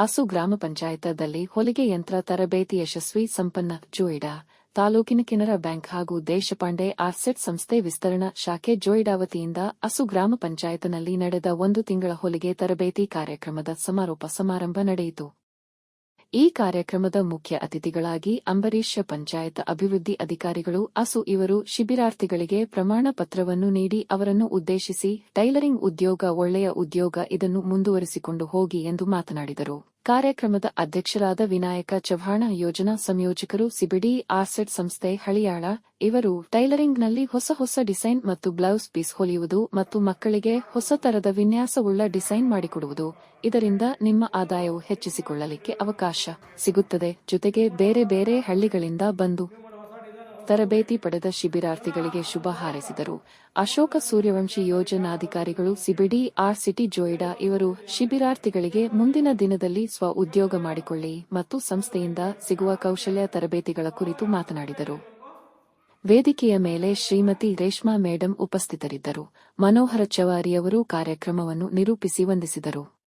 ಅಸು ಗ್ರಾಮ ಪಂಚಾಯತದಲ್ಲಿ ಹೊಲಿಗೆ ಯಂತ್ರ ತರಬೇತಿ ಯಶಸ್ವಿ ಸಂಪನ್ನ ಜೋಯಿಡಾ, ತಾಲೂಕಿನ ಕೆನರಾ ಬ್ಯಾಂಕ್ ಹಾಗೂ ದೇಶಪಾಂಡೆ ಆರ್ಸೆಟ್ ಸಂಸ್ಥೆ ವಿಸ್ತರಣಾ ಶಾಖೆ ಜೋಯಿಡಾ ವತಿಯಿಂದ ಅಸು ಗ್ರಾಮ ಪಂಚಾಯತ್ನಲ್ಲಿ ನಡೆದ ಒಂದು ತಿಂಗಳ ಹೊಲಿಗೆ ತರಬೇತಿ ಕಾರ್ಯಕ್ರಮದ ಸಮಾರೋಪ ಸಮಾರಂಭ ನಡೆಯಿತು. ಈ ಕಾರ್ಯಕ್ರಮದ ಮುಖ್ಯ ಅತಿಥಿಗಳಾಗಿ ಅಂಬರೀಷ್ ಪಂಚಾಯತ್ ಅಭಿವೃದ್ಧಿ ಅಧಿಕಾರಿಗಳು, ಅಸು ಇವರು ಶಿಬಿರಾರ್ಥಿಗಳಿಗೆ ಪ್ರಮಾಣ ಪತ್ರವನ್ನು ನೀಡಿ ಅವರನ್ನು ಉದ್ದೇಶಿಸಿ, ಟೈಲರಿಂಗ್ ಉದ್ಯೋಗ ಒಳ್ಳೆಯ ಉದ್ಯೋಗ ಇದನ್ನು ಮುಂದುವರಿಸಿಕೊಂಡು ಹೋಗಿ ಎಂದು ಮಾತನಾಡಿದರು. ಕಾರ್ಯಕ್ರಮದ ಅಧ್ಯಕ್ಷರಾದ ವಿನಾಯಕ ಚವ್ಹಾಣ, ಯೋಜನಾ ಸಂಯೋಜಕರು, ಸಿಬಿಡಿ ಆಸೆಟ್ ಸಂಸ್ಥೆ, ಹಳಿಯಾಳ, ಇವರು ಟೈಲರಿಂಗ್ನಲ್ಲಿ ಹೊಸ ಹೊಸ ಡಿಸೈನ್ ಮತ್ತು ಬ್ಲೌಸ್ ಪೀಸ್ ಹೊಲಿಯುವುದು ಮತ್ತು ಮಕ್ಕಳಿಗೆ ಹೊಸ ತರದ ವಿನ್ಯಾಸವುಳ್ಳ ಡಿಸೈನ್ ಮಾಡಿಕೊಡುವುದು. ಇದರಿಂದ ನಿಮ್ಮ ಆದಾಯವು ಹೆಚ್ಚಿಸಿಕೊಳ್ಳಲಿಕ್ಕೆ ಅವಕಾಶ ಸಿಗುತ್ತದೆ. ಜೊತೆಗೆ ಬೇರೆ ಬೇರೆ ಹಳ್ಳಿಗಳಿಂದ ಬಂದು ತರಬೇತಿ ಪಡೆದ ಶಿಬಿರಾರ್ಥಿಗಳಿಗೆ ಶುಭ ಹಾರೈಸಿದರು. ಅಶೋಕ ಸೂರ್ಯವಂಶಿ ಯೋಜನಾಧಿಕಾರಿಗಳು ಸಿಬಿಡಿ, ಆರ್ ಸಿಟಿ, ಜೋಯಿಡಾ ಇವರು ಶಿಬಿರಾರ್ಥಿಗಳಿಗೆ ಮುಂದಿನ ದಿನದಲ್ಲಿ ಸ್ವ ಉದ್ಯೋಗ ಮಾಡಿಕೊಳ್ಳಿ ಮತ್ತು ಸಂಸ್ಥೆಯಿಂದ ಸಿಗುವ ಕೌಶಲ್ಯ ತರಬೇತಿಗಳ ಕುರಿತು ಮಾತನಾಡಿದರು. ವೇದಿಕೆಯ ಮೇಲೆ ಶ್ರೀಮತಿ ರೇಷ್ಮಾ ಮೇಡಂ ಉಪಸ್ಥಿತರಿದ್ದರು. ಮನೋಹರ ಚವಾರಿಯವರು ಕಾರ್ಯಕ್ರಮವನ್ನು ನಿರೂಪಿಸಿ ವಂದಿಸಿದರು.